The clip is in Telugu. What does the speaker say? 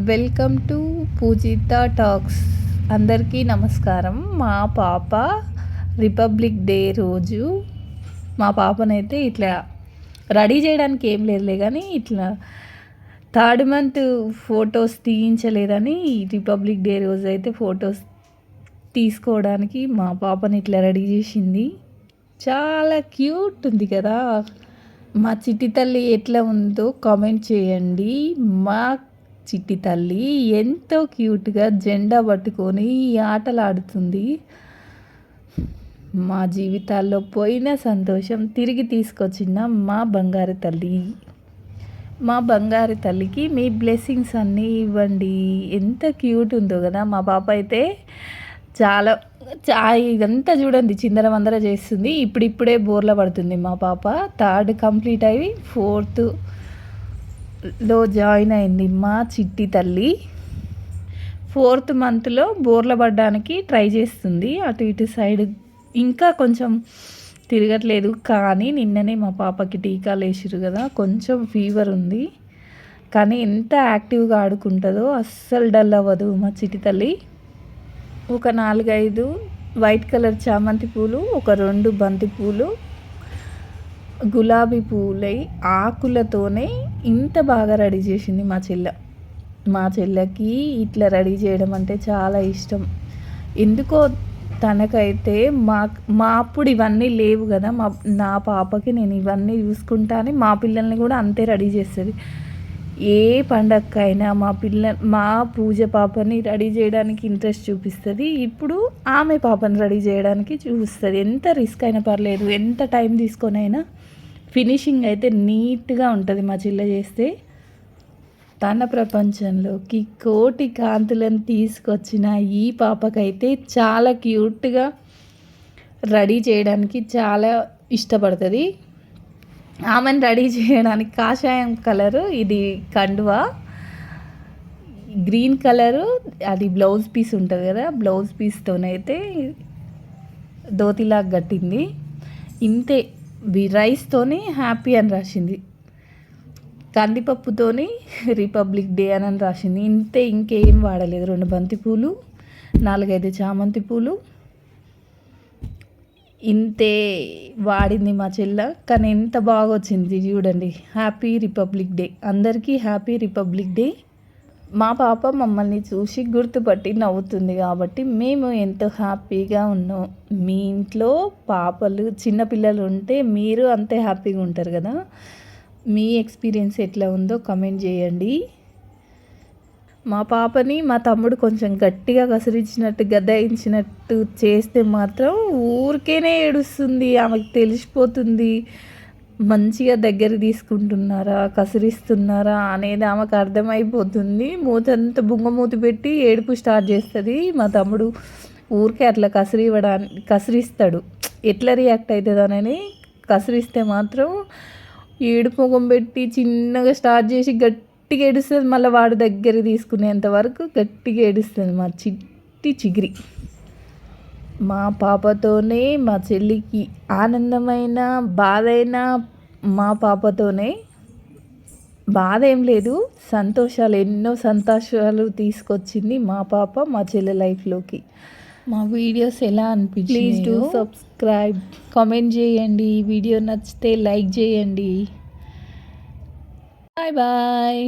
Welcome to Pujitha talks. అందరికీ నమస్కారం. మా పాప రిపబ్లిక్ డే రోజు మా పాపనైతే ఇట్లా రెడీ చేయడానికి ఏం లేదులే కానీ ఇట్లా థర్డ్ మంత్ ఫొటోస్ తీయించలేదని రిపబ్లిక్ డే రోజు అయితే ఫొటోస్ తీసుకోవడానికి మా పాపని ఇట్లా రెడీ చేసింది. చాలా క్యూట్ ఉంది కదా. మా చిట్టి తల్లి ఎట్లా ఉందో కామెంట్ చేయండి. మా చిట్టి తల్లి ఎంతో క్యూట్గా జెండా పట్టుకొని ఆటలాడుతుంది. మా జీవితాల్లో పోయిన సంతోషం తిరిగి తీసుకొచ్చిన మా బంగారు తల్లి. మా బంగారు తల్లికి మీ బ్లెస్సింగ్స్ అన్నీ ఇవ్వండి. ఎంత క్యూట్ ఉందో కదా మా పాప అయితే. చాలా చా ఇదంతా చూడండి చిందర వందర చేస్తుంది. ఇప్పుడిప్పుడే బోర్ల పడుతుంది మా పాప. థర్డ్ కంప్లీట్ అయ్యి ఫోర్త్. లో జాయిన్ అయింది మా చిట్టి తల్లి. ఫోర్త్ మంత్లో బోర్ల పడ్డానికి ట్రై చేస్తుంది. అటు ఇటు సైడ్ ఇంకా కొంచెం తిరగట్లేదు. కానీ నిన్ననే మా పాపకి టీకాలు వేసిరు కదా కొంచెం ఫీవర్ ఉంది. కానీ ఎంత యాక్టివ్గా ఆడుకుంటుందో అస్సలు డల్ అవ్వదు మా చిట్టి తల్లి. ఒక నాలుగైదు వైట్ కలర్ చామంతి పూలు ఒక రెండు బంతి పూలు గులాబీ పూలై ఆకులతోనే ఇంత బాగా రెడీ చేసింది మా చెల్ల. మా చెల్లెకి ఇట్లా రెడీ చేయడం అంటే చాలా ఇష్టం. ఎందుకో తనకైతే మా మా అప్పుడు ఇవన్నీ లేవు కదా మా నా పాపకి నేను ఇవన్నీ చూసుకుంటాను మా పిల్లల్ని కూడా అంతే రెడీ చేస్తుంది. ఏ పండగకైనా మా పిల్ల మా పూజ పాపని రెడీ చేయడానికి ఇంట్రెస్ట్ చూపిస్తుంది. ఇప్పుడు ఆమె పాపని రెడీ చేయడానికి చూపిస్తుంది. ఎంత రిస్క్ అయినా పర్లేదు ఎంత టైం తీసుకొని అయినా ఫినిషింగ్ అయితే నీట్గా ఉంటుంది మా చిల్ల చేస్తే. తన ప్రపంచంలోకి కోటి కాంతులను తీసుకొచ్చిన ఈ పాపకైతే చాలా క్యూట్గా రెడీ చేయడానికి చాలా ఇష్టపడుతుంది. ఆమెను రెడీ చేయడానికి కాషాయం కలరు ఇది కండువా. గ్రీన్ కలరు అది బ్లౌజ్ పీస్ ఉంటుంది కదా బ్లౌజ్ పీస్తోనైతే దోతిలాగా కట్టింది. ఇంతే. రైస్తోని హ్యాపీ అని రాసింది. కందిపప్పుతోని రిపబ్లిక్ డే అని రాసింది. ఇంతే ఇంకేం వాడలేదు. రెండు బంతిపూలు నాలుగైదు చామంతి పూలు. ఇంతే వాడింది మా చెల్ల. కానీ ఎంత బాగా వచ్చింది చూడండి. Happy republic day. అందరికీ హ్యాపీ రిపబ్లిక్ డే. మా పాప మమ్మల్ని చూసి గుర్తుపట్టి నవ్వుతుంది కాబట్టి మేము ఎంతో హ్యాపీగా ఉన్నాం. మీ ఇంట్లో పాపలు చిన్నపిల్లలు ఉంటే మీరు అంతే హ్యాపీగా ఉంటారు కదా. మీ ఎక్స్పీరియన్స్ ఎట్లా ఉందో కమెంట్ చేయండి. మా పాపని మా తమ్ముడు కొంచెం గట్టిగా కసిరించినట్టు గద్దాయించినట్టు చేస్తే మాత్రం ఊరికేనే ఏడుస్తుంది ఆమెకు తెలిసిపోతుంది. మంచిగా దగ్గర తీసుకుంటున్నారా? కసిరిస్తున్నారా? అనేది ఆమెకు అర్థమైపోతుంది. మూతంతా బుంగమూతి పెట్టి ఏడుపు స్టార్ట్ చేస్తుంది. మా తమ్ముడు ఊరికే అట్లా కసిరి ఇవ్వడానికి కసిరిస్తాడు. ఎట్లా రియాక్ట్ అవుతుందనని కసిరిస్తే మాత్రం ఏడుపు ముఖం పెట్టి చిన్నగా స్టార్ట్ చేసి గట్టిగా ఏడుస్తుంది. మళ్ళీ వాడు దగ్గర తీసుకునేంత వరకు గట్టిగా ఏడుస్తుంది మా చిట్టి చిగిరి. మా పాపతోనే మా చెల్లికి ఆనందమైన బాధైన మా పాపతోనే బాధ ఏం లేదు. సంతోషాలు ఎన్నో సంతోషాలు తీసుకొచ్చింది మా పాప మా చెల్లె లైఫ్లోకి మా వీడియోస్ ఎలా అనిపించింది ప్లీజ్ డూ సబ్స్క్రైబ్ కామెంట్ చేయండి. వీడియో నచ్చితే లైక్ చేయండి. Bye bye